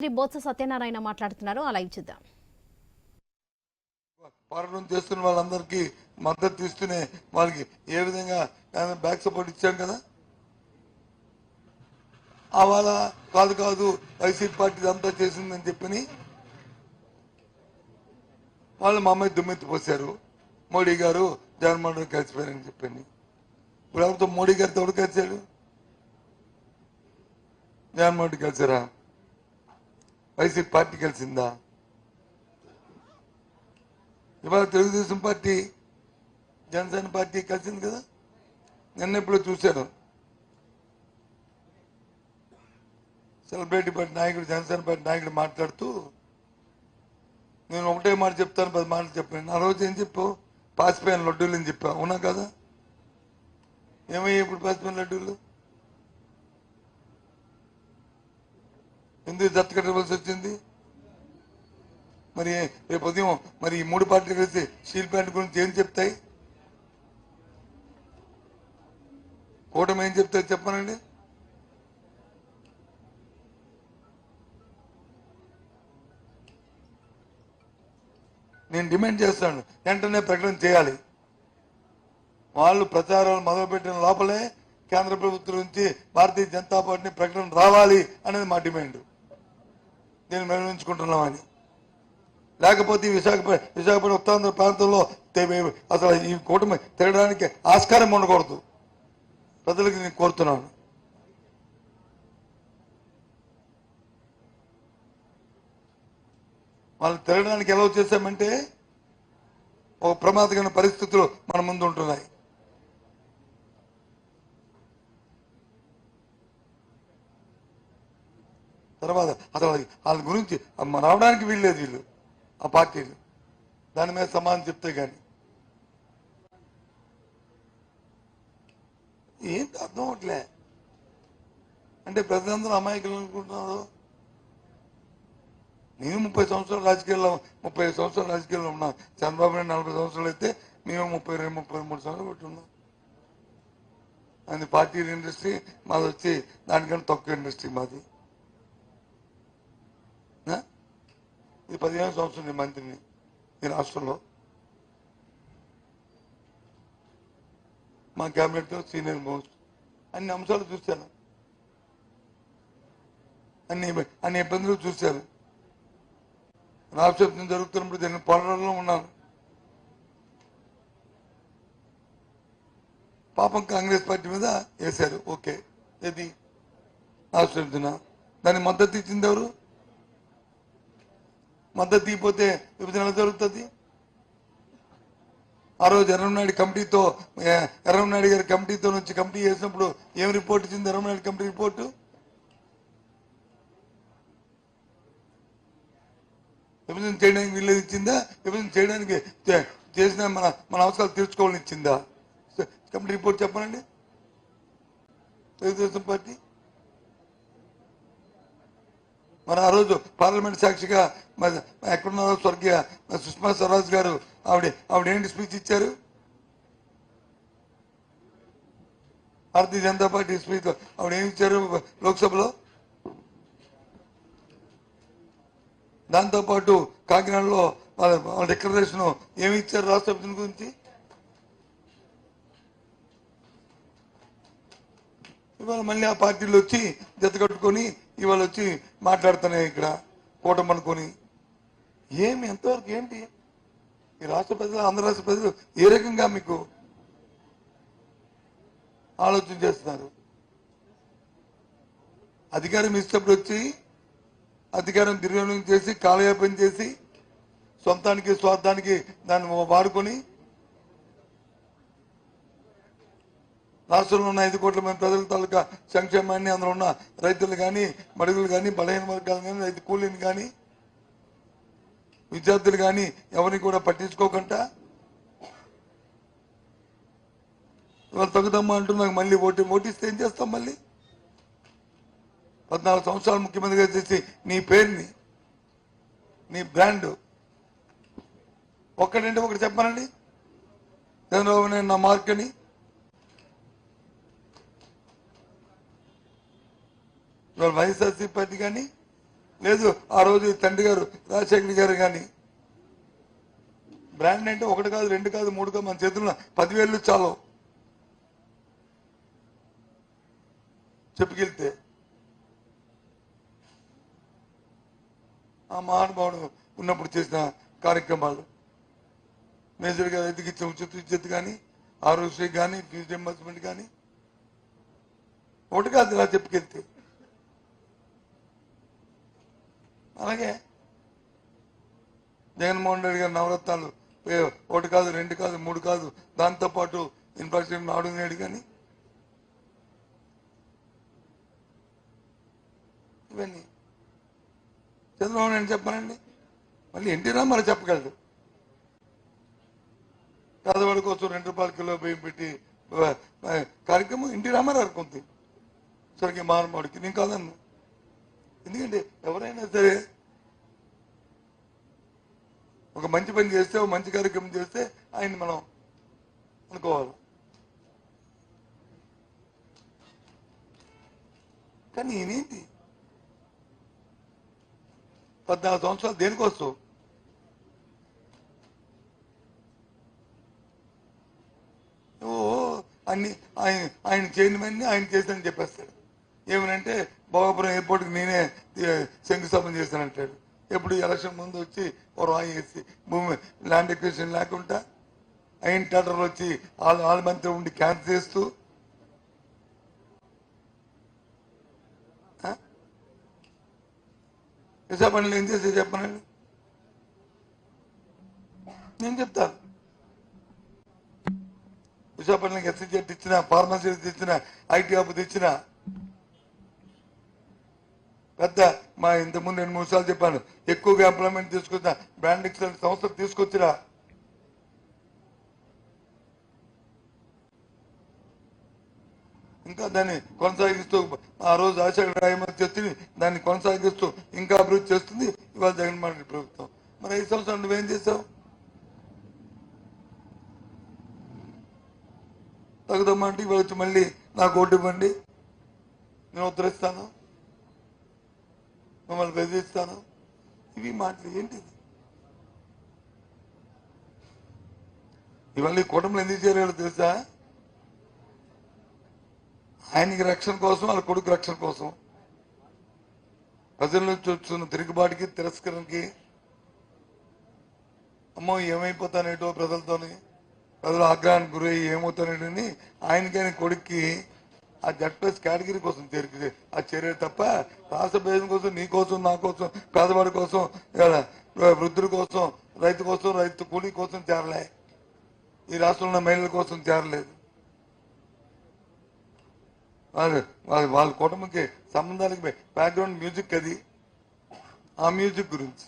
మంత్రి బొత్స సత్యనారాయణ మాట్లాడుతున్నారు. ఆ లైవ్ చూద్దాం. పోరాటం చేస్తున్న వాళ్ళందరికీ మద్దతు ఇస్తూనే వాళ్ళకి ఏ విధంగా బ్యాక్ సపోర్ట్ ఇచ్చాం కదా? అవాళ కాదు కాదు వైసీపీ పార్టీ అంతా చేసిందని చెప్పని వాళ్ళు మా అమ్మాయి దుమ్మెత్తి పోసారు మోడీ గారు జగన్మోహన్ రెడ్డి కలిసిపోయారని చెప్పని. ఇప్పుడు ఎవరితో మోడీ గారితో ఎవరు కలిశాడు జగన్మోహన్ రెడ్డి కలిసారా వైసీపీ పార్టీ కలిసిందా ఇవాళ తెలుగుదేశం పార్టీ జనసేన పార్టీ కలిసింది కదా? నిన్న ఇప్పుడు చూశాను. సెలబ్రిటీ పార్టీ నాయకుడు జనసేన పార్టీ నాయకుడు మాట్లాడుతూ నేను ఒకటే మాట చెప్తాను పది మాటలు చెప్పాను. ఆ రోజు ఏం చెప్పావు? పాసిపోయిన లడ్డూలు అని చెప్పావు. అవునా కదా? ఏమయ్యాయి ఇప్పుడు పాసిపోయిన లడ్డూలు? ఎందుకు జత కట్టవలసి వచ్చింది? మరి రేపు ఉదయం మరి ఈ మూడు పార్టీలు కలిసి స్టీల్ ప్లాంట్ గురించి ఏం చెప్తాయి? కూటమి ఏం చెప్తాయి చెప్పనండి? నేను డిమాండ్ చేస్తాను వెంటనే ప్రకటన చేయాలి. వాళ్ళు ప్రచారాలు మొదలుపెట్టిన లోపలే కేంద్ర ప్రభుత్వం నుంచి భారతీయ జనతా పార్టీ ప్రకటన రావాలి అనేది మా డిమాండ్. నేను నిర్ణయించుకుంటున్నామని లేకపోతే విశాఖపట్నం విశాఖపట్నం ఉత్తరాంధ్ర ప్రాంతంలో అసలు ఈ కూటమి తిరగడానికి ఆస్కారం ఉండకూడదు. ప్రజలకు నేను కోరుతున్నాను. వాళ్ళు తిరగడానికి ఎలా చేశామంటే ఒక ప్రమాదకరమైన పరిస్థితులు మన ముందు ఉంటున్నాయి తర్వాత అసలు వాళ్ళ గురించి మన రావడానికి వీల్లేదు వీళ్ళు ఆ పార్టీలు. దాని మీద సమాధానం చెప్తే కానీ ఏంటి అర్థం అవట్లే? అంటే ప్రజలందరూ అమాయకులు అనుకుంటున్నారు. నేను ముప్పై సంవత్సరాలు రాజకీయాల్లో ముప్పై సంవత్సరాలు రాజకీయాల్లో ఉన్నా. చంద్రబాబు నాయుడు నలభై సంవత్సరాలు అయితే మేము ముప్పై రెండు ముప్పై మూడు సంవత్సరాలు పెట్టున్నాం అది పార్టీ ఇండస్ట్రీ మాది వచ్చి దానికన్నా తక్కువ ఇండస్ట్రీ మాది. ఇది పదిహేను సంవత్సరం నేను మంత్రిని ఈ రాష్ట్రంలో. మా క్యాబినెట్ సీనియర్ మోస్ట్. అన్ని అంశాలు చూశాను. అన్ని అన్ని ఇబ్బందులు చూశాను. రాష్ట్రం జరుగుతున్నప్పుడు దీన్ని పోరాటంలో ఉన్నాను. పాపం కాంగ్రెస్ పార్టీ మీద వేశారు. ఓకే. ఏది? రాష్ట్రం దాన్ని మద్దతు ఇచ్చింది ఎవరు? మద్దతు తీయపోతే విభజన ఎలా జరుగుతుంది? ఆ రోజు ఎర్రంనాయుడు కమిటీతో ఏ, ఎర్రంనాయుడు గారి కమిటీతో నుంచి కమిటీ చేసినప్పుడు ఏం రిపోర్ట్ ఇచ్చింది ఎర్రంనాయుడు కమిటీ రిపోర్టు? విభజన చేయడానికి వీళ్ళది ఇచ్చిందా? విభజన చేయడానికి చే- చేసిన మన మన అవసరాలు తీర్చుకోవాలని ఇచ్చిందా? కమిటీ రిపోర్ట్ చెప్పనండి తెలుగుదేశం పార్టీ? మరి ఆ రోజు పార్లమెంట్ సాక్షిగా ఎక్కడున్నారో స్వర్గీయ సుష్మా స్వరాజ్ గారు ఆవిడ ఆవిడ ఏంటి స్పీచ్ ఇచ్చారు? భారతీయ జనతా పార్టీ స్పీచ్ ఆవిడ ఏమి ఇచ్చారు లోక్సభలో? దాంతోపాటు కాకినాడలో వాళ్ళ వాళ్ళ డిక్లరేషన్ ఏమి ఇచ్చారు రాష్ట్ర విభజన గురించి? ఇవాళ మళ్ళీ ఆ పార్టీలు వచ్చి జత కట్టుకొని ఇవాళ వచ్చి మాట్లాడుతున్నాయి ఇక్కడ కూటమి అనుకొని ఏమి ఎంతవరకు ఏంటి? ఈ రాష్ట్ర ప్రజలు ఆంధ్ర రాష్ట్ర ప్రజలు ఏ రకంగా మీకు ఆలోచన చేస్తున్నారు? అధికారం ఇచ్చినప్పుడు వచ్చి అధికారం దుర్వినియోగం చేసి కాలయాపన చేసి సొంతానికి స్వార్థానికి దాన్ని వాడుకొని రాష్ట్రంలో ఉన్న ఐదు కోట్ల మంది ప్రజల తాలూకా సంక్షేమాన్ని అందులో ఉన్న రైతులు కానీ మడుగులు కానీ బలహీన వర్గాలు కానీ రైతు కూలీని కానీ విద్యార్థులు కానీ ఎవరిని కూడా పట్టించుకోకుండా ఇవాళ తగ్గుదమ్మా అంటున్నాక మళ్ళీ ఓటు ఓటిస్తే ఏం చేస్తాం మళ్ళీ? పద్నాలుగు సంవత్సరాలు ముఖ్యమంత్రిగా చేసి నీ పేరుని నీ బ్రాండ్ ఒక్కడంటే ఒకటి చెప్పానండి? చంద్రబాబు నాయుడు నా మార్క్ అని? ఇవాళ వైఎస్ఆర్సీ పార్టీ కానీ లేదు ఆ రోజు తండ్రి గారు రాజశేఖర్ గారు కానీ బ్రాండ్ అంటే ఒకటి కాదు రెండు కాదు మూడు కాదు మన చేతుల్లో పదివేలు చాలు. చెప్పుకెళ్తే. ఆ మహానుభావుడు ఉన్నప్పుడు చేసిన కార్యక్రమాలు. మేజర్గా ఎదిగించే ఉచిత విద్యుత్ కానీ ఆరోగ్యశ్రీ కానీ ఫీజు రింబర్స్మెంట్ కానీ ఒకటి కాదు ఇలా చెప్పుకెళ్తే. అలాగే. జగన్మోహన్ రెడ్డి గారి నవరత్నాలు ఒకటి కాదు రెండు కాదు మూడు కాదు దాంతోపాటు ఇన్ఫ్రాస్ట్రక్చర్ నాడు నేడు కానీ ఇవన్నీ. చంద్రబాబు నేను చెప్పానండి మళ్ళీ ఎన్టీ రామారావు చెప్పగలడు. పేదవాడి కోసం రెండు రూపాయల కిలో బియ్యం పెట్టి కార్యక్రమం ఎన్టీ రామారావు ఉంది. సరికి మారమాడికి. నేను కాదన్నా. ఎందుకంటే ఎవరైనా సరే ఒక మంచి పని చేస్తే ఒక మంచి కార్యక్రమం చేస్తే ఆయన మనం అనుకోవాలి. కానీ ఈయనేంటి పద్నాలుగు సంవత్సరాలు దేనికోసం? ఓ అన్ని ఆయన ఆయన చేయనివన్నీ ఆయన చేశానని చెప్పేస్తాడు. ఏమనంటే భోగపురం ఎయిర్పోర్ట్కి నేనే శంకుస్థాపన చేశానంటాడు. ఎప్పుడు ఎలక్షన్ ముందు వచ్చి రాయి వేసి భూమి ల్యాండ్ ఎక్విషన్ లేకుండా అయిన టెండర్లు వచ్చి వాళ్ళ వాళ్ళ మంత్రి ఉండి క్యాన్సిల్ చేస్తూ ఆ? విశాఖపట్నంలో ఏం చేసే చెప్పనండి? నేను చెప్తాను. విశాఖపట్నంకి ఎస్సీజెట్ ఇచ్చిన ఫార్మసీ తెచ్చిన ఐటీ హబ్ తెచ్చిన పెద్ద మా ఇంతకుముందు రెండు మూడు సార్లు చెప్పాను. ఎక్కువగా ఎంప్లాయ్మెంట్ తీసుకొచ్చిన బ్రాండ్ ఎక్సలెంట్ సంస్థలు తీసుకొచ్చిరా. ఇంకా దాన్ని కొనసాగిస్తూ ఆ రోజు రాజశేఖర రాయమని చెప్పి దాన్ని కొనసాగిస్తూ ఇంకా అభివృద్ధి చేస్తుంది ఇవాళ జగన్మోహన్ రెడ్డి ప్రభుత్వం. మరి ఐదు సంవత్సరాలు నువ్వేం చేసావు తగుదమ్మంటే ఇవాళ వచ్చి మళ్ళీ నాకు ఓటు ఇవ్వండి. నేను ఉద్ధరిస్తాను మిమ్మల్ని బెదిరిస్తాను? ఇవి మాటలు ఏంటిది? ఇవన్నీ కుటుంబం ఎందుకు చేరాడు తెలుసా? ఆయనకి రక్షణ కోసం వాళ్ళ కొడుకు రక్షణ కోసం. ప్రజల నుంచి వచ్చిన తిరుగుబాటుకి తిరస్కరణకి అమ్మో ఏమైపోతానేటో ప్రజలతోని ప్రజల ఆగ్రహానికి గురై ఏమవుతానేటని ఆయనకి ఆయన కొడుక్కి ఆ జడ్పీఎస్ కేటగిరీ కోసం చేరి ఆ చర్య తప్ప రాష్ట్ర ప్రయోజనం కోసం నీ కోసం నా కోసం పేదవాడి కోసం వృద్ధుల కోసం రైతు కోసం రైతు కూలీ కోసం చేరలే. ఈ రాష్ట్రంలో మహిళల కోసం చేరలేదు. వాళ్ళ వాళ్ళ వాళ్ళ కుటుంబంకి సంబంధాలకి బ్యాక్గ్రౌండ్ మ్యూజిక్ అది. ఆ మ్యూజిక్ గురించి.